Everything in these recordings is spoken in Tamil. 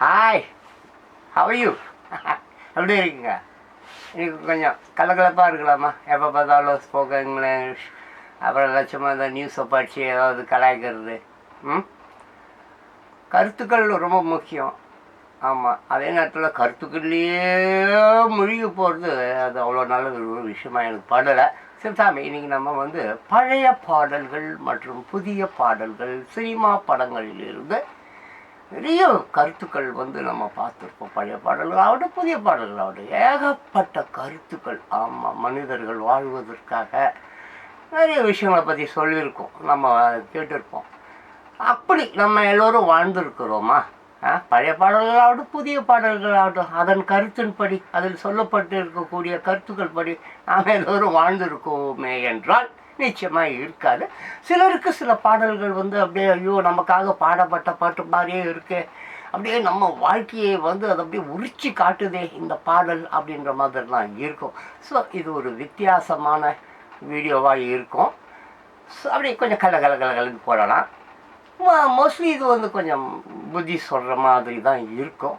ஹாய் ஹவ் யூ எப்படி இருக்கீங்க? கொஞ்சம் கலகலப்பாக இருக்கலாமா? எப்போ பார்த்தாலும் ஸ்போக்கன் இங்கிலீஷ் அப்புறம் லட்சமாக இந்த நியூஸை படித்து ஏதாவது கலாய்க்கிறது. ம்? கருத்துக்கள் ரொம்ப முக்கியம். ஆமாம் அதே நேரத்தில் கருத்துக்கள்லேயே மூழ்கி போகிறது அது அவ்வளோ நல்ல ஒரு விஷயமா எனக்கு படலை. சரி இன்றைக்கி நம்ம வந்து பழைய பாடல்கள் மற்றும் புதிய பாடல்கள் சினிமா படங்களிலிருந்து நிறைய கருத்துக்கள் வந்து நம்ம பார்த்துருப்போம். பழைய பாடல்களாகட்டும் புதிய பாடல்களாகட்டும். ஏகப்பட்ட கருத்துக்கள். ஆமாம் மனிதர்கள் வாழ்வதற்காக நிறைய விஷயங்களை பற்றி சொல்லியிருக்கோம். நம்ம கேட்டிருப்போம். அப்படி நம்ம எல்லோரும் வாழ்ந்திருக்கிறோமா? ஆ, பழைய பாடல்களாகட்டும் புதிய பாடல்களாகட்டும் அதன் கருத்தின்படி அதில் சொல்லப்பட்டு இருக்கக்கூடிய கருத்துக்கள் படி நாம் எல்லோரும் வாழ்ந்திருக்கோமே என்றால் நிச்சயமாக இருக்காது. சிலருக்கு சில பாடல்கள் வந்து அப்படியே ஐயோ நமக்காக பாடப்பட்ட பாட்டு மாதிரியே இருக்கு. அப்படியே நம்ம வாழ்க்கையை வந்து அது அப்படியே உரிச்சு காட்டுதே இந்த பாடல் அப்படின்ற மாதிரிலாம் இருக்கும். ஸோ இது ஒரு வித்தியாசமான வீடியோவாக இருக்கும். ஸோ அப்படியே கொஞ்சம் கல கல கலகலன்னு போடலாம். மோஸ்ட்லி இது வந்து கொஞ்சம் புத்தி சொல்கிற மாதிரி தான் இருக்கும்.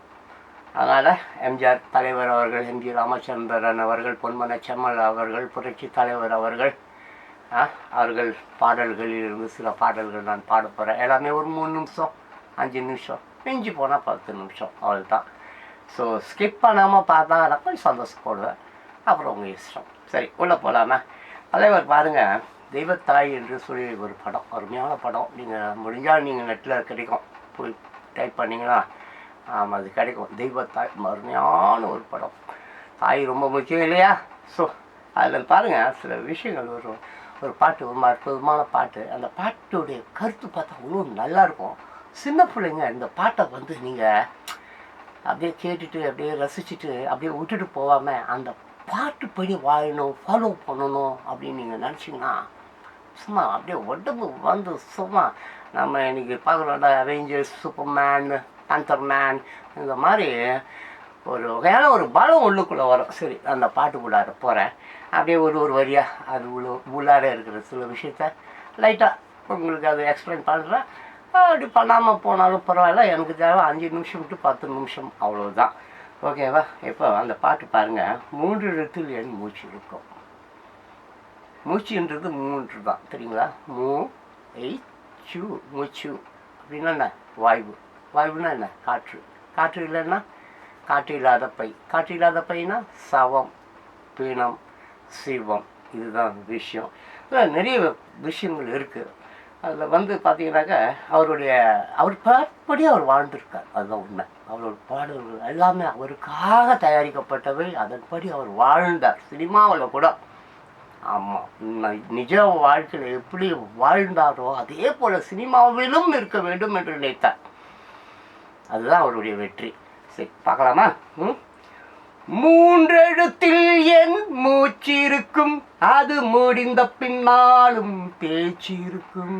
அதனால் எம்ஜிஆர் தலைவர் அவர்கள் எம் ஜி ராமச்சந்திரன் அவர்கள் பொன்மன செம்மல் அவர்கள் புரட்சி தலைவர் அவர்கள் அவர்கள் பாடல்களிலிருந்து சில பாடல்கள் நான் பாட போகிறேன் எல்லாமே ஒரு மூணு நிமிஷம் அஞ்சு நிமிஷம் மிஞ்சி போனால் பத்து நிமிஷம் அவ்வளோதான் ஸோ ஸ்கிப் பண்ணாமல் பார்த்தா நான் கொஞ்சம் சந்தோஷப்படுவேன். அப்புறம் உங்கள் இஷ்டம். சரி உள்ளே போகலாமா தலைவர் பாருங்கள் தெய்வத்தாய் என்று சொல்லி ஒரு படம் அருமையான படம். நீங்கள் முடிஞ்சால் நீங்கள் நெட்டில் கிடைக்கும். போய் டைப் பண்ணிங்கன்னா ஆமாம் அது கிடைக்கும். தெய்வத்தாய் அருமையான ஒரு படம். தாய் ரொம்ப முக்கியம் இல்லையா? ஸோ அதில் பாருங்கள் சில விஷயங்கள் வரும். ஒரு பாட்டு ரொம்ப அற்புதமான பாட்டு. அந்த பாட்டுடைய கருத்து பார்த்தா அவ்வளோ நல்லா இருக்கும் சின்ன பிள்ளைங்க இந்த பாட்டை வந்து நீங்கள் அப்படியே கேட்டுட்டு அப்படியே ரசிச்சுட்டு அப்படியே விட்டுட்டு போகாமல் அந்த பாட்டு படி வாழணும் ஃபாலோ பண்ணணும் அப்படின்னு நீங்கள் நினச்சிங்கன்னா சும்மா அப்படியே உடம்பு வந்து சும்மா நம்ம இன்றைக்கி பார்க்குறோம்ல அவெஞ்சர்ஸ் சூப்பர்மேன் பேந்தர் மேன் இந்த மாதிரி ஒரு வகையான ஒரு பலம் உள்ளுக்குள்ளே வரும். சரி அந்த பாட்டுக்குள்ளார போகிறேன் அப்படியே ஒரு ஒரு வரியாக அது உள்ள உள்ளார இருக்கிற சில விஷயத்த லைட்டாக உங்களுக்கு அதை எக்ஸ்பிளைன் பண்ணுறேன் அப்படி பண்ணாமல் போனாலும் பரவாயில்ல. எனக்கு தேவை அஞ்சு நிமிஷம் டு பத்து நிமிஷம் அவ்வளோதான் ஓகேவா இப்போ அந்த பாட்டு பாருங்கள் மூன்று இடத்தில் என் மூச்சு இருக்கும். மூச்சுன்றது மூன்று தான். தெரியுங்களா? மூ எய் சு மூச்சு. அப்படின்னா என்ன? வாய்வு. வாய்வுனா என்ன? காற்று. காற்று இல்லைன்னா காற்று இல்லாத பை. காற்று இல்லாத பைனா சவம் பீனம் சிவம். இதுதான் விஷயம். நிறைய விஷயங்கள் இருக்குது அதில் வந்து பார்த்தீங்கன்னாக்கா அவருடைய அவர் பாட்படி அவர் வாழ்ந்திருக்கார். அதுதான் உண்மை. அவரோட பாடல்கள் எல்லாமே அவருக்காக தயாரிக்கப்பட்டவை. அதன்படி அவர் வாழ்ந்தார். சினிமாவில் கூட. ஆமாம் நிஜ வாழ்க்கையில் எப்படி வாழ்ந்தாரோ அதே போல் சினிமாவிலும் இருக்க வேண்டும் என்று நினைத்தார். அதுதான் அவருடைய வெற்றி. சரி பார்க்கலாமா? ம்? மூன்றெழுத்தில் என் மூச்சு இருக்கும் அது முடிந்த பின்னாலும் பேச்சு இருக்கும்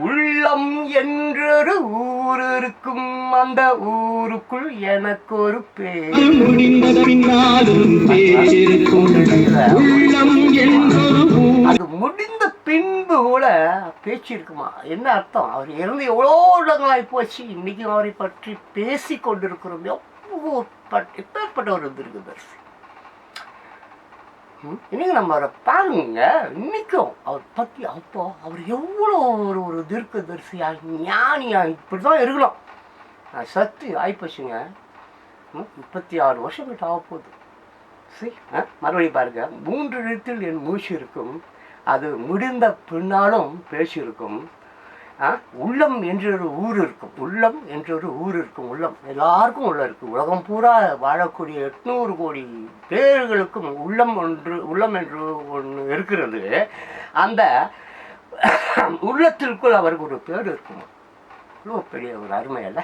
உள்ளம் என்றொரு ஊர் இருக்கும் அந்த ஊருக்குள் எனக்கு ஒரு பேர் முடிந்த பின்னாலும் பேச்சிருக்கும். உள்ளம் என்றொரு அது முடிந்த பின்பு கூட பேச்சு இருக்குமா? என்ன அர்த்தம்? அவர் இறந்து எவ்வளோ இடங்களாகி போச்சு? இன்னைக்கும் அவரை பற்றி பேசி கொண்டிருக்கிறோம். எவ்வளோ பட் எப்பேற்பட்ட ஒரு தீர்க்கதரிசி இன்னைக்கு நம்ம அவரை பாருங்க. இன்னைக்கும் அவர் பற்றி அப்போ அவர் எவ்வளோ ஒரு ஒரு தீர்க்கதரிசியா ஞானியாக இப்படி தான் இருக்கலாம் நான் சத்து ஆயிப்போச்சுங்க. ம், முப்பத்தி ஆறு வருஷம் கிட்ட ஆக போகுது சரி ஆ, மறுபடியும் பாருங்க. மூன்று இடத்தில் என் மூச்சு இருக்கும். அது முடிந்த பின்னாலும் பேசியிருக்கும். ஆ, உள்ளம் என்றொரு ஊர் இருக்கும் உள்ளம் என்றொரு ஊர் இருக்கும் உள்ளம் எல்லாருக்கும் உள்ள இருக்கு. உலகம் பூரா வாழக்கூடிய எட்நூறு கோடி பேர்களுக்கும் உள்ளம் ஒன்று உள்ளம் என்று ஒன்று இருக்கிறது. அந்த உள்ளத்திற்குள் அவருக்கு ஒரு பேர் இருக்கும்? இவ்வளோ பெரிய ஒரு அருமை அல்ல.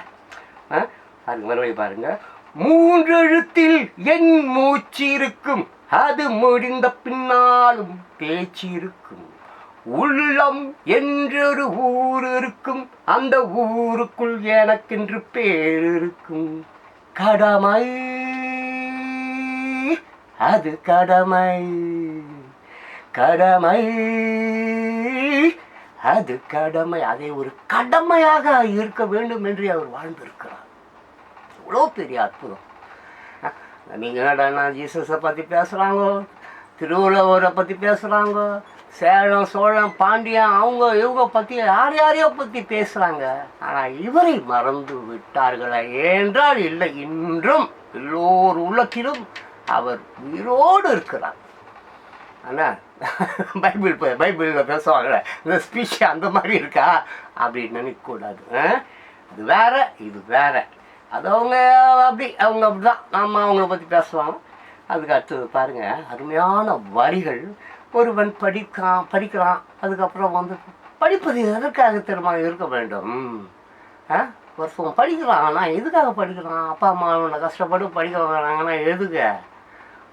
அது மறுபடியும் பாருங்கள் மூன்றெழுத்தில் என் மூச்சு இருக்கும். அது முடிந்த பின்னாலும் பேச்சு இருக்கும். உள்ளம் என்றொரு ஊர் இருக்கும். அந்த ஊருக்குள் எனக்கென்று பேர் இருக்கும். கடமை. அது கடமை. கடமை. அது கடமை. அதை ஒரு கடமையாக இருக்க வேண்டும் என்று அவர் வாழ்ந்திருக்கிறார். பெரிய அற்புதம். நீங்கள் என்னடா ஜீசஸை பற்றி பேசுகிறாங்கோ திருவள்ளுவரை பற்றி பேசுகிறாங்க சேலம் சோழன் பாண்டியன் அவங்க இவங்க பற்றி யார் யாரையோ பற்றி பேசுகிறாங்க ஆனால் இவரை மறந்து விட்டார்களா என்றால் இல்லை. இன்றும் எல்லோர் உள்ளத்திலும் அவர் உயிரோடு இருக்கிறார். ஆனால் பைபிள் பைபிளில் பேசுவாங்களே இந்த ஸ்பீச் அந்த மாதிரி இருக்கா? அப்படின்னு நினைக்கக்கூடாது. ஆ? இது வேற இது வேற. அது அவங்க அப்படி அவங்க அப்படிதான். நம்ம அவங்கள பற்றி பேசலாம். அதுக்கு அடுத்தது பாருங்க அருமையான வரிகள். ஒருவன் படிக்கான் படிக்கிறான் அதுக்கப்புறம் வந்து படிப்பது எதற்காக திரும்ப இருக்க வேண்டும். ஆ? ஒருத்தவன் படிக்கிறான் ஆனால் எதுக்காக படிக்கிறான்? அப்பா அம்மா அவனை கஷ்டப்பட்டு படிக்க வராங்கன்னா எதுக்கு?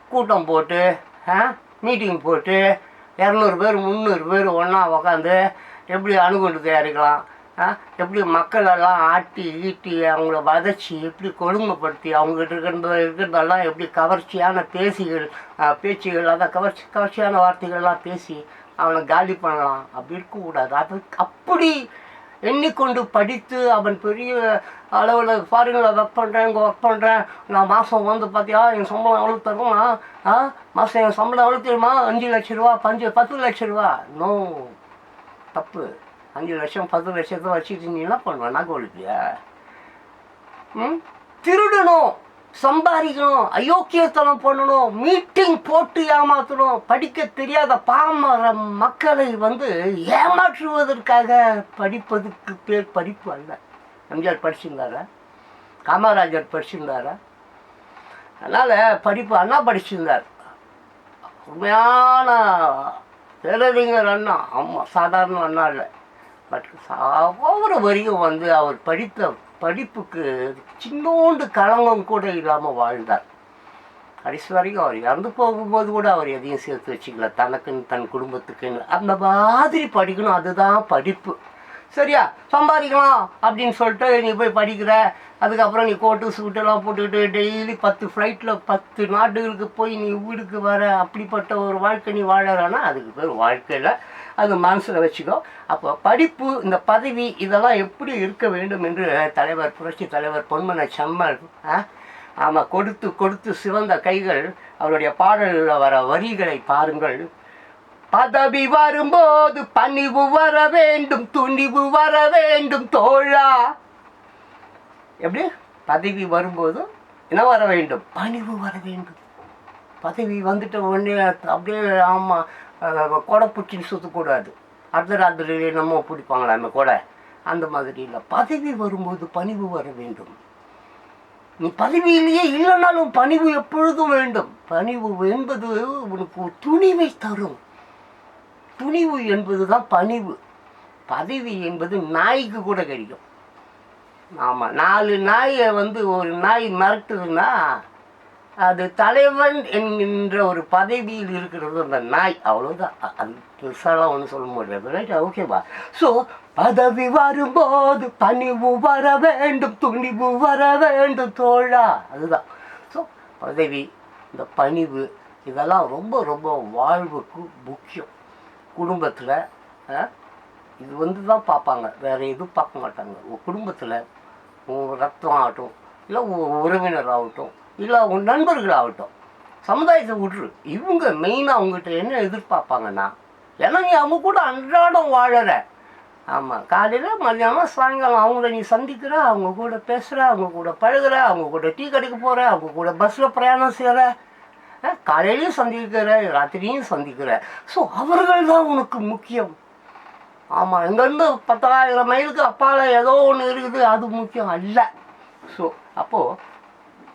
கூட்டம் போட்டு ஆ? மீட்டிங் போட்டு இரநூறு பேர் முந்நூறு பேர் ஒன்றா உக்காந்து எப்படி அணுகுண்டு தயாரிக்கலாம்? எப்படி மக்களெல்லாம் ஆட்டி ஈட்டி அவங்கள வதச்சி எப்படி கொடுமைப்படுத்தி அவங்ககிட்ட இருக்கின்ற இருக்கிறதெல்லாம் எப்படி கவர்ச்சியான பேசிகள் பேச்சுகள் அதான் கவர்ச்சி கவர்ச்சியான வார்த்தைகள்லாம் பேசி அவனை காலி பண்ணலாம். அப்படி இருக்கக்கூடாது. அது அப்படி எண்ணிக்கொண்டு படித்து அவன் பெரிய அளவில் ஃபாரினில் ஒர்க் பண்ணுறேன் இங்கே ஒர்க் பண்ணுறேன் நான் மாதம் வந்து பார்த்தியா என் சம்பளம் எவ்வளோ தருமா? ஆ மாதம் என் சம்பளம் எவ்வளோ தெரியுமா? அஞ்சு லட்ச ரூபா பஞ்சு பத்து லட்ச ரூபா. நோ தப்பு. அஞ்சு லட்சம் பத்து லட்சத்தை வச்சுட்டு நீ என்ன பண்ணுவ? நகை ஒழிப்பியா ம்? திருடணும் சம்பாதிக்கணும் அயோக்கியத்தனம் பண்ணணும் மீட்டிங் போட்டு ஏமாற்றணும் படிக்க தெரியாத பாமர மக்களை வந்து ஏமாற்றுவதற்காக படிப்பதுக்கு பேர் படிப்பு அல்ல. எம்ஜிஆர் படிச்சிருந்தாரா? காமராஜர் படிச்சிருந்தாரா? அதனால் படிப்பு அண்ணா படிச்சிருந்தார். உண்மையான பேரறிஞர் அண்ணா. ஆமாம் சாதாரண அண்ணா இல்லை. பட் ஒவ்வொரு வரையும் வந்து அவர் படித்த படிப்புக்கு சின்னோண்டு களங்கம் கூட இல்லாமல் வாழ்ந்தார். கடைசி வரைக்கும் அவர் இறந்து போகும்போது கூட அவர் எதையும் சேர்த்து வச்சுக்கல. தனக்குன்னு தன் குடும்பத்துக்குன்னு. அந்த மாதிரி படிக்கணும். அதுதான் படிப்பு. சரியா? சம்பாதிக்கலாம் அப்படின்னு சொல்லிட்டு நீ போய் படிக்கிற. அதுக்கப்புறம் நீ கோட்டு சூட்டெல்லாம் போட்டுக்கிட்டு டெய்லி பத்து ஃப்ளைட்டில் பத்து நாடுகளுக்கு போய் நீ வீடுக்கு வர அப்படிப்பட்ட ஒரு வாழ்க்கை நீ வாழறானா அதுக்கு பேர் வாழ்க்கையில் அது மனசில் வச்சுக்கோ. அப்போ படிப்பு இந்த பதவி இதெல்லாம் எப்படி இருக்க வேண்டும் என்று தலைவர் புரட்சி தலைவர் பொன்மன செம்மல் ஆ? ஆமாம் கொடுத்து கொடுத்து சிவந்த கைகள் அவருடைய பாடலில் வர வரிகளை பாருங்கள். பதவி வரும்போது பணிவு வர வேண்டும் துணிவு வர வேண்டும் தோழா. எப்படி? பதவி வரும்போது என்ன வர வேண்டும்? பணிவு வர வேண்டும். பதவி வந்துட்ட உடனே அப்படியே ஆமாம் கொடை பிடிச்சின்னு சுற்றக்கூடாது அடுத்த ராத்திரி நம்ம பிடிப்பாங்களா அந்த கொடை? அந்த மாதிரி இல்லை பதவி வரும்போது பணிவு வர வேண்டும். நீ பதவியிலேயே இல்லைனாலும் பணிவு எப்பொழுதும் வேண்டும். பணிவு என்பது உனக்கு துணிவை தரும். துணிவு என்பது தான் பணிவு. பதவி என்பது நாய்க்கு கூட கிடைக்கும். ஆமாம் நாலு நாயை வந்து ஒரு நாய் மிரட்டுதுன்னா அது தலைவன் என்கின்ற ஒரு பதவியில் இருக்கிறது அந்த நாய். அவ்வளோதான் அந்த அது பெருசாலாம் ஒன்றும் சொல்ல முடியாது. ரைட் ஓகேவா ஸோ பதவி வரும்போது பணிவு வர வேண்டும் துணிவு வர வேண்டும் தோழா. அதுதான். ஸோ பதவி இந்த பணிவு இதெல்லாம் ரொம்ப ரொம்ப வாழ்வுக்கு முக்கியம். குடும்பத்தில் இது வந்து தான் பார்ப்பாங்க. வேறு எதுவும் பார்க்க மாட்டாங்க. உன் குடும்பத்தில் உன் ரத்தம் ஆகட்டும் இல்லை உன் உறவினர் ஆகட்டும் இல்லை உன் நண்பர்களாகட்டும். சமுதாயத்தை விட்டுரு. இவங்க மெயினாக அவங்ககிட்ட என்ன எதிர்பார்ப்பாங்கன்னா ஏன்னா நீ அவங்க கூட அன்றாடம் வாழற. ஆமாம் காலையில் மதியானம் சாயங்காலம் அவங்கள நீ சந்திக்கிற அவங்க கூட பேசுகிற அவங்க கூட பழகுற அவங்க கூட டீ கடைக்கு போகிற அவங்க கூட பஸ்ஸில் பிரயாணம் செய்கிற காலையிலையும் சந்திக்கிற ராத்திரியும் சந்திக்கிற. ஸோ அவர்கள் தான் உனக்கு முக்கியம். ஆமாம் இங்கேருந்து பத்தாயிரம் மைலுக்கு அப்பால் ஏதோ ஒன்று இருக்குது அது முக்கியம் அல்ல. ஸோ அப்போது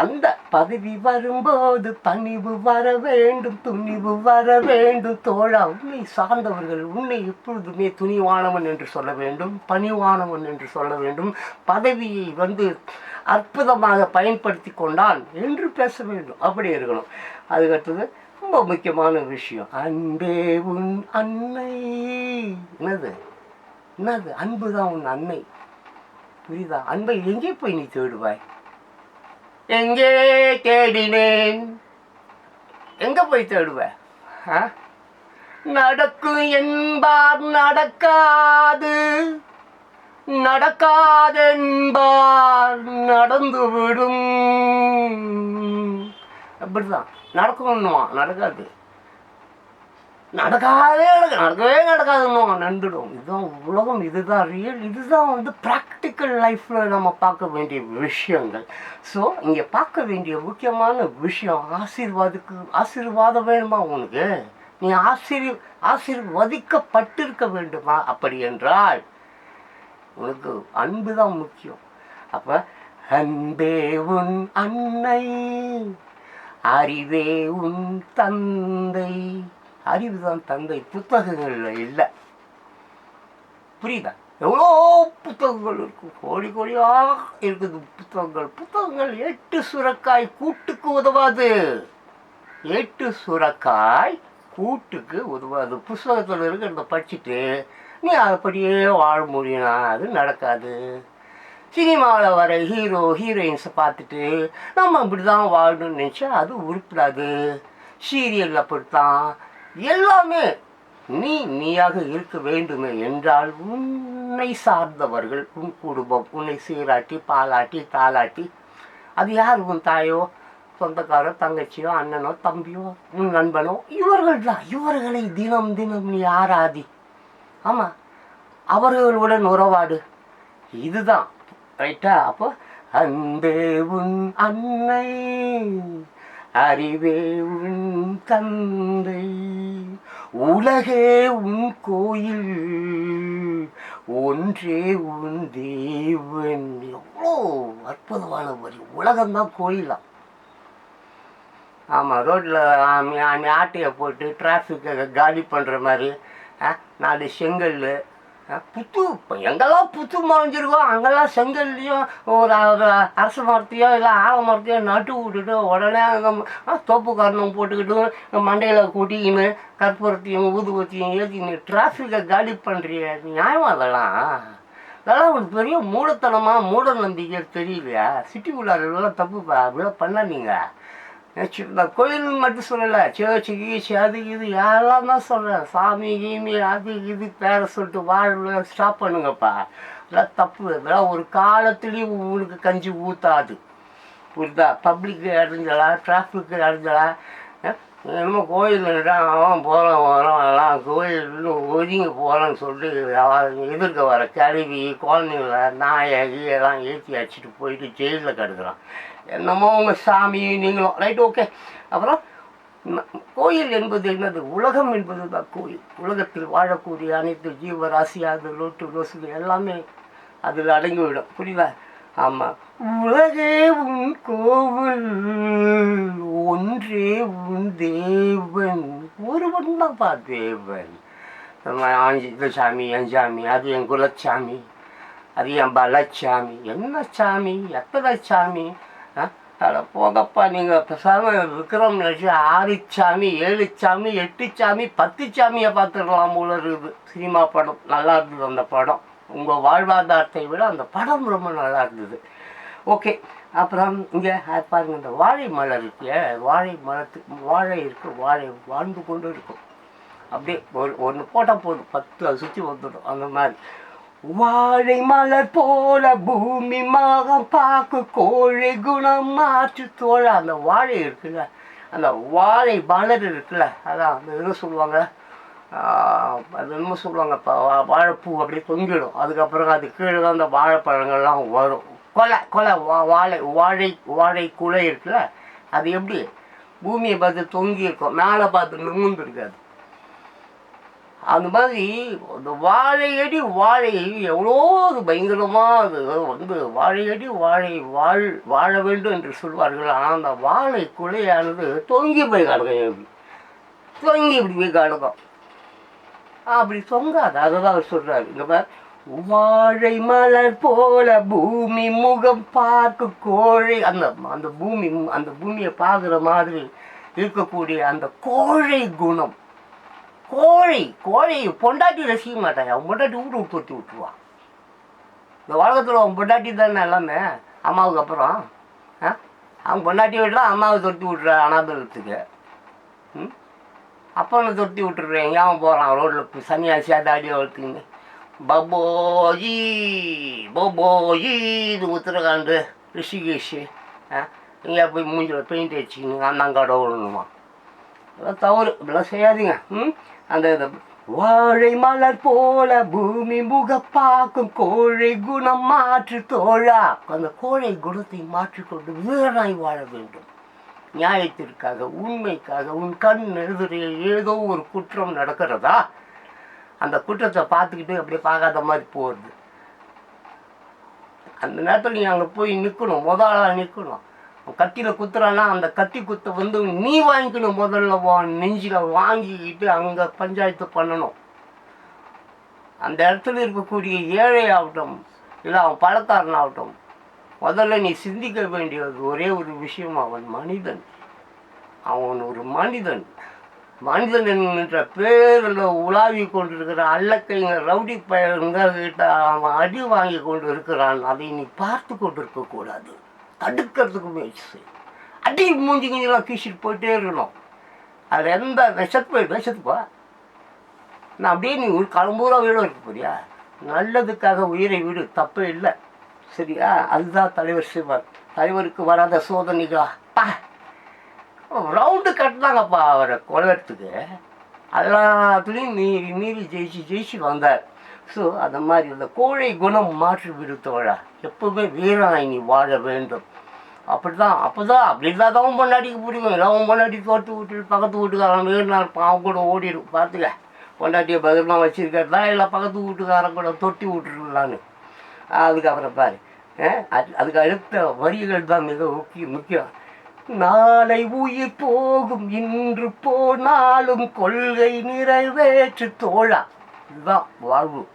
அந்த பதவி வரும்போது பணிவு வர வேண்டும் துணிவு வர வேண்டும். தோழா உன்னை சார்ந்தவர்கள் உன்னை எப்பொழுதுமே துணிவானவன் என்று சொல்ல வேண்டும் பணிவானவன் என்று சொல்ல வேண்டும். பதவியை வந்து அற்புதமாக பயன்படுத்தி கொண்டான் என்று பேச வேண்டும். அப்படி இருக்கணும். அதுக்கடுத்தது ரொம்ப முக்கியமான விஷயம். அன்பே உன் அன்னை. என்னது? என்னது? அன்பு தான் உன் அன்னை. புரியுதா? அன்பை எங்கே போய் நீ தேடுவாய்? எங்கே தேடினேன்? எங்க போய் தேடுவ? ஆ? நடக்கும் என்பார் நடக்காது. நடக்காதென்பார் நடந்துவிடும் அப்படிதான். நடக்கணும்னுவான் நடக்காது. நடக்காதே நடக்க நடக்கவே நடக்காதுன்னு நடந்துடும் இதுதான் உலகம் இதுதான். ரியல் இதுதான் வந்து ப்ராக்டிக்கல் லைஃப்பில் நம்ம பார்க்க வேண்டிய விஷயங்கள். ஸோ இங்கே பார்க்க வேண்டிய முக்கியமான விஷயம் ஆசீர்வாதுக்கு ஆசீர்வாதம் வேணுமா உனக்கு? நீ ஆசீர் ஆசீர்வதிக்கப்பட்டிருக்க வேண்டுமா? அப்படி என்றால் உனக்கு அன்பு தான் முக்கியம். அப்போ அன்பே உன் அன்னை அறிவே உன் தந்தை. அறிவு தான் தந்தை புத்தகங்கள்ல இல்லை. புரியுதா? எவ்வளோ புத்தகங்கள் இருக்கும் கோடி கோடியாக இருக்குது புத்தகங்கள். புத்தகங்கள் எட்டு சுரக்காய் கூட்டுக்கு உதவாது. எட்டு சுரக்காய் கூட்டுக்கு உதவாது. புஸ்தகத்தில் இருக்கிறத படிச்சுட்டு நீ அப்படியே வாழ முடியும்னா அது நடக்காது. சினிமாவில் வர ஹீரோ ஹீரோயின்ஸை பார்த்துட்டு நம்ம இப்படி தான் வாழணும்னு நினச்சா அது உருப்பிடாது. சீரியலில் அப்படித்தான் எல்லாமே நீ நீயாக இருக்க வேண்டுமே என்றால் உன்னை சார்ந்தவர்கள் உன் குடும்பம் உன்னை சீராட்டி பாலாட்டி தாளாட்டி அது யார் உன் தாயோ சொந்தக்காரோ தங்கச்சியோ அண்ணனோ தம்பியோ உன் நண்பனோ? இவர்கள் தான் இவர்களை தினம் தினம் நீ ஆராதி. ஆமாம் அவர்களுடன் உறவாடு. இதுதான். ரைட்டா அப்போ அன்பே உன் அன்னை. அறிவே உன் தந்தை உலகே உன் கோயில் ஒன்றே உன் தேவன். எவ்வளோ அற்புதமான வரி. உலகம்தான் கோயிலாம் ஆமாம் ரோட்டில் ஆட்டையை போட்டு டிராஃபிக்கை காலி பண்ணுற மாதிரி ஆ, நாலு செங்கல் புத்து இப்போ எங்கெல்லாம் புத்து மறைஞ்சிருக்கோ அங்கெல்லாம் செங்கல்லையும் ஒரு அரசு மரத்தையோ இல்லை ஆல மரத்தையோ நட்டு விட்டுட்டு உடனே அங்கே தோப்பு காரணம் போட்டுக்கிட்டு மண்டையில் கூட்டிக்கின்னு கற்பூரத்தையும் ஊதுபத்தியும் ஏற்றின்னு டிராஃபிக்கை காலி பண்ணுறிய நியாயமாக அதெல்லாம்? அதெல்லாம் ஒரு பெரிய மூடத்தனமாக மூட நம்பிக்கை தெரியலையா? சிட்டி உள்ளாரெல்லாம் தப்புப்பா அப்படிலாம் பண்ணாதீங்க நான் கோயில் மட்டும் சொல்லலை சேர்ச்சி கீச்சு அது இது யாரெல்லாம் தான் சொல்கிறேன் சாமி கீமி அது இது பேரை சொல்லிட்டு வாழ ஸ்டாப் பண்ணுங்கப்பா. இதெல்லாம் தப்பு. இதெல்லாம் ஒரு காலத்துலேயும் உங்களுக்கு கஞ்சி ஊற்றாது புரியுதா? பப்ளிக்கு அடைஞ்சலா டிராஃபிக்கு அடைஞ்சலா என்னமோ கோயில் அவன் போகிறோம் வரான் எல்லாம் கோயில் ஒதுங்கி போகிறான்னு சொல்லிட்டு எதிர்க்க வர கழுவி குழந்தைங்கள நாயகி எல்லாம் ஏற்றி அடிச்சிட்டு போயிட்டு ஜெயிலில் கிடக்குறான். என்னமோ உங்கள் சாமி நீங்களும். ரைட் ஓகே அப்புறம் கோயில் என்பது என்னது? உலகம் என்பது தான் கோயில். உலகத்தில் வாழக்கூடிய அனைத்து ஜீவராசி அது லோட்டு லொசு எல்லாமே அதில் அடங்கிவிடும். புரியுதா? ஆமாம் உலகே உன் கோவில் ஒன்றே உன் தேவன் ஒருவன் தான்ப்பா தேவன். ஆஞ்சி இந்த சாமி என் சாமி அது என் குலச்சாமி அது என் பலச்சாமி. என்ன சாமி? எத்தனை சாமி? அட போங்கப்பா நீங்கள் பேசாமல் விக்ரம் நினச்சி ஆறு சாமி ஏழு சாமி எட்டு சாமி பத்து சாமியை பார்த்துடலாம் போல இருக்குது. சினிமா படம் நல்லா இருந்தது அந்த படம். உங்கள் வாழ்வாதாரத்தை விட அந்த படம் ரொம்ப நல்லா இருந்தது. ஓகே அப்புறம் இங்கே பாருங்க இந்த வாழை மலர் இருக்கு வாழை மரத்து வாழை இருக்கு வாழை வாழ்ந்து கொண்டு இருக்கும். அப்படியே ஒரு ஒன்று போட்டால் போதும். பத்து அதை சுற்றி வந்துடும். அந்த மாதிரி. வாழை மலர் போல பூமி மகம் பார்க்க கோழை குணம் மாற்று தோழ. அந்த வாழை இருக்குல்ல அந்த வாழை மலர் இருக்குல்ல அதான் அந்த என்ன சொல்லுவாங்க. அது என்ன சொல்லுவாங்க இப்போ வாழைப்பூ அப்படியே தொங்கிடும். அதுக்கப்புறம் அது கீழே தான் அந்த வாழைப்பழங்கள்லாம் வரும். கொலை கொலை வா வாழை வாழை வாழை குலை இருக்குல்ல அது எப்படி? பூமியை பார்த்து தொங்கி இருக்கும் மேலே பார்த்து நிமிர்ந்து இருக்காது அந்த மாதிரி அந்த வாழையடி வாழை எவ்வளோ ஒரு பயங்கரமாக அது வந்து வாழையடி வாழை வாழ் வாழ வேண்டும் என்று சொல்வார்கள். ஆனால் அந்த வாழை குலையானது தொங்கி போய் கிடக்கும் எப்படி தொங்கி இப்படி போய் கிடக்கும் அப்படி தொங்காது அதை தான் அவர் சொல்கிறார் இந்த மாதிரி வாழை மலர் போல பூமி முகம் பார்க்க கோழை அந்த அந்த பூமி அந்த பூமியை பார்க்குற மாதிரி இருக்கக்கூடிய அந்த கோழை குணம். கோழி கோழி பொண்டாட்டி ரசிக்க மாட்டாங்க அவன் பொண்டாட்டி வீட்டு விட்டு தொட்டி விட்டுருவான் இந்த உலகத்தில் அவன் பொண்டாட்டி தானே எல்லாமே? அம்மாவுக்கு அப்புறம். ஆ? அவன் பொண்டாட்டி விட்டுறா அம்மாவை தொட்டி விட்டுற அனாதலத்துக்கு ம்? அப்பனை தொட்டி விட்டுருவேன் ஏன் போகிறான் ரோட்டில் சன்னியாசியாக தாடி வளர்த்துங்க பபோஜி பபோஜி இது உத்தரகாண்டு ரிஷிகேஷ். ஆ? இங்கே போய் மூஞ்சில் பெயிண்ட் அடிச்சுக்கணும் அண்ணன் கடவுள்னுமா அதெல்லாம் தவறு இப்படிலாம் செய்யாதீங்க. ம்? அந்த இது வாழை மலர் போல பூமி முக பார்க்கும் கோழை குணம் மாற்று தோழா. அந்த கோழை குணத்தை மாற்றிக்கொண்டு வீரனாய் வாழ வேண்டும். நியாயத்திற்காக உண்மைக்காக உன் கண் எதிரே ஏதோ ஒரு குற்றம் நடக்கிறதா? அந்த குற்றத்தை பார்த்துக்கிட்டு அப்படியே பார்க்காத மாதிரி போகிறது அந்த நேரத்தில் நீ அங்கே போய் நிற்கணும் முதலாளாக நிற்கணும் கத்தியில் குத்துறான்னா அந்த கத்தி குத்த வந்து நீ வாங்கிக்கணும் முதல்ல வா நெஞ்சில் வாங்கிக்கிட்டு அங்கே பஞ்சாயத்து பண்ணணும். அந்த இடத்துல இருக்கக்கூடிய ஏழை ஆகட்டும் இல்லை அவன் பணக்காரன் ஆகட்டும் முதல்ல நீ சிந்திக்க வேண்டியது ஒரே ஒரு விஷயம் அவன் மனிதன். அவன் ஒரு மனிதன். மனிதன் என்கின்ற பேரில் உலாவி கொண்டிருக்கிற அல்லக்கைங்க ரவுடி பையங்க கிட்ட அவன் அடி வாங்கி கொண்டு இருக்கிறான் அதை நீ பார்த்து கொண்டு இருக்கக்கூடாது தடுக்கிறதுக்கு முயற்சி செய்யும் அடி மூஞ்சி கிஞ்செல்லாம் கீசிட்டு போயிட்டே இருக்கணும். அது எந்த விஷத்து போய் விஷத்துப்பா நான் அப்படியே நீ ஒரு கிளம்பூரா வீடு இருக்க போறியா? நல்லதுக்காக உயிரை வீடு. தப்பே இல்லை. சரியா? அதுதான் தலைவர் சிவர் தலைவருக்கு வராத சோதனைகளா? பா. ரவுண்டு கட்டினாங்கப்பா அவரை கொலத்துக்கு எல்லாத்துலேயும் மீறி மீறி ஜெயிச்சு ஜெயிச்சு வந்தார். ஸோ அந்த மாதிரி இந்த கோழை குணம் மாற்றி விடுத்தோழா எப்போவுமே வீரனாய் நீ வாழ வேண்டும். அப்படி தான் அப்போ தான் அப்படி இல்லாத தான் பொண்டாட்டிக்கு பிடிக்கும். எல்லாம் பொண்டாட்டி தோட்டு விட்டுட்டு பக்கத்து வீட்டுக்காரன் வீரனா இருப்பான் கூட ஓடிடும். பார்த்துக்க. பொண்டாட்டியை பகிரமா வச்சிருக்கிறதா? இல்லை பக்கத்து வீட்டுக்காரன் கூட தொட்டி விட்டுருக்கலான்னு. அதுக்கப்புறம் பாரு. அது- அதுக்கு அடுத்த வரிகள் தான் மிக முக்கிய முக்கியம். நாளை உயிர் போகும் இன்று போனாலும் கொள்கை நிறைவேற்று தோழா. இதுதான் வாழ்வு.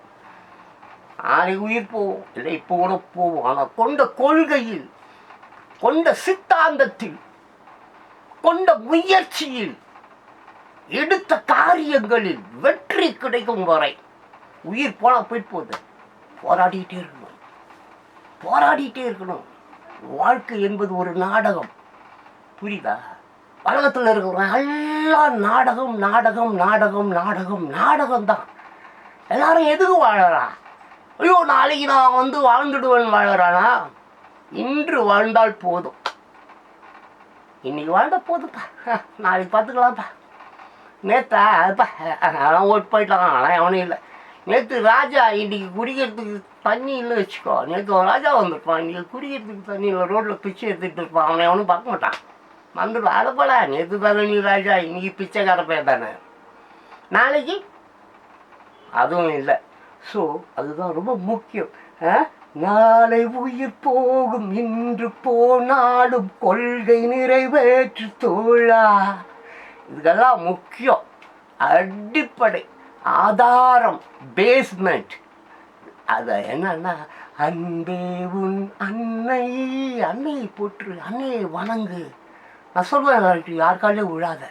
ஆலை உயிர் போவோம் இல்லை இப்போ கூட போவோம் ஆனால் கொண்ட கொள்கையில் கொண்ட சித்தாந்தத்தில் கொண்ட முயற்சியில் எடுத்த காரியங்களில் வெற்றி கிடைக்கும் வரை உயிர் போனால் போயிட்டு போகுது. போராடிக்கிட்டே இருக்கணும். போராடிட்டே இருக்கணும். வாழ்க்கை என்பது ஒரு நாடகம். புரியுதா? உலகத்தில் இருக்கிறவங்க எல்லாம் நாடகம் நாடகம் நாடகம் நாடகம் நாடகம் தான் எல்லாரும் எதுக்கு வாழறா? ஐயோ நாளைக்கு நான் வந்து வாழ்ந்துடுவேன் வாழறானா? இன்று வாழ்ந்தால் போதும். இன்னைக்கு வாழ்ந்த போதும்ப்பா. நாளைக்கு பார்த்துக்கலாம்ப்பா. நேத்தா அதுப்பா அதெல்லாம் ஓட்டு போயிட்டான். ஆனால் எவனும் இல்லை. நேற்று ராஜா இன்னைக்கு குடிக்கிறதுக்கு தண்ணி இல்லை வச்சுக்கோ. நேற்று ஒரு ராஜா வந்திருப்பான். இன்னைக்கு குடிக்கிறதுக்கு தண்ணி இல்லை ரோட்டில் பிச்சை எடுத்துகிட்டு இருப்பான். அவனை எவனும் பார்க்க மாட்டான். வந்துடும் அடப்படா நேற்று தானே நீ ராஜா இன்னைக்கு பிச்சைக்கார பேர் தானே. நாளைக்கு அதுவும் இல்லை. ஸோ அதுதான் ரொம்ப முக்கியம். ஆ? நாளை உயிர் போகும் இன்று போனாலும் கொள்கை நிறைவேற்று தோழா. இதெல்லாம் முக்கியம். அடிப்படை. ஆதாரம். பேஸ்மெண்ட் அது என்னன்னா அன்பே உன் அன்னை. அன்னையை போற்று. அன்னையை வணங்கு. நான் சொல்லுவேன் யாருக்காலே விழாத.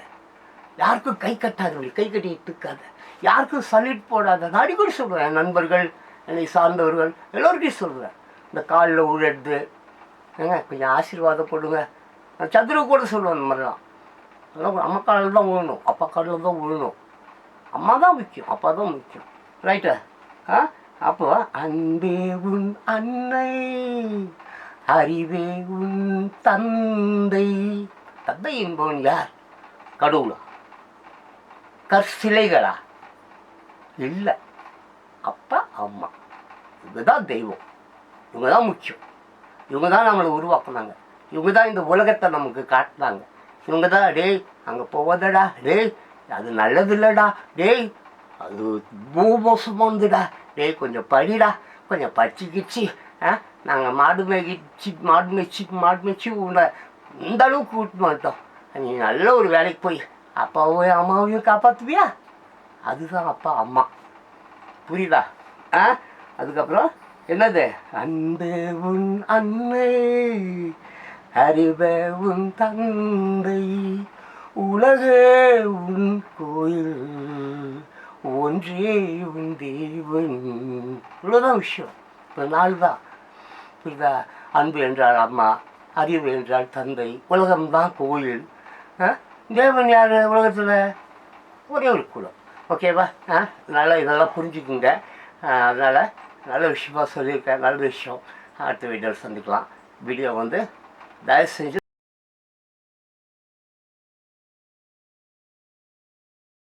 யாருக்கும் கை கட்டாத கை கட்டி தூக்காத யாருக்கும் சல்யூட் போடாத நான் அடிக்கடி சொல்லுவேன் என் நண்பர்கள் என்னை சார்ந்தவர்கள் எல்லோருக்கையும் சொல்லுவேன் இந்த காலில் உழடுது ஏங்க கொஞ்சம் ஆசீர்வாதம் போடுங்க. நான் சதுரு கூட சொல்லுவேன் இந்த மாதிரிலாம். அதெல்லாம் அம்மா காலில் தான் விழணும் அப்பா காலில் தான் விழணும் அம்மா தான் முக்கியம் அப்பா தான் முக்கியம். ரைட்டா ஆ? அப்போ அன்பே உன் அன்னை அறிவே உன் தந்தை. தந்தை என்பவன் யார்? கடவுளா? கற்சிலைகளா? இல்லை. அப்பா அம்மா. இவங்க தான் தெய்வம். இவங்க தான் முக்கியம். இவங்க தான் நம்மளை உருவாக்குனாங்க. இவங்க தான் இந்த உலகத்தை நமக்கு காட்டினாங்க. இவங்க தான் டேய் அங்கே போவதடா டேய் அது நல்லது இல்லைடா டேய் அது பூமோசமானதுடா டேய் கொஞ்சம் படிடா கொஞ்சம் படிச்சுக்கிச்சு ஆ நாங்கள் மாடு மேய்ச்சி மாடு மேய்ச்சி மாடு மேய்ச்சி உன்னை இந்த அளவுக்கு கூட்டு மாட்டோம் நீ நல்ல ஒரு வேலைக்கு போய் அப்பாவையும் அம்மாவையும் காப்பாற்றுவியா அதுதான் அப்பா அம்மா. புரியுதா? ஆ? அதுக்கப்புறம் என்னது? அன்பு உன் அன்னை அறிவ உன் தந்தை உலக உன் கோயில் ஒன்றே உன் தெய்வன் இவ்வளோதான் விஷயம். இப்போ நாள் தான். புரியுதா? அன்பு என்றால் அம்மா அறிவு என்றால் தந்தை உலகம்தான் கோயில். ஆ? தேவன் யார் உலகத்தில்? ஒரே ஒரு குலம். ஓகேவா? ஆ? நல்லா இதெல்லாம் புரிஞ்சுக்குங்க. அதனால் நல்ல விஷயமாக சொல்லியிருக்கேன். நல்ல விஷயம். அடுத்த வீடியோவில் சந்திக்கலாம். வீடியோ வந்து தயவு செஞ்சு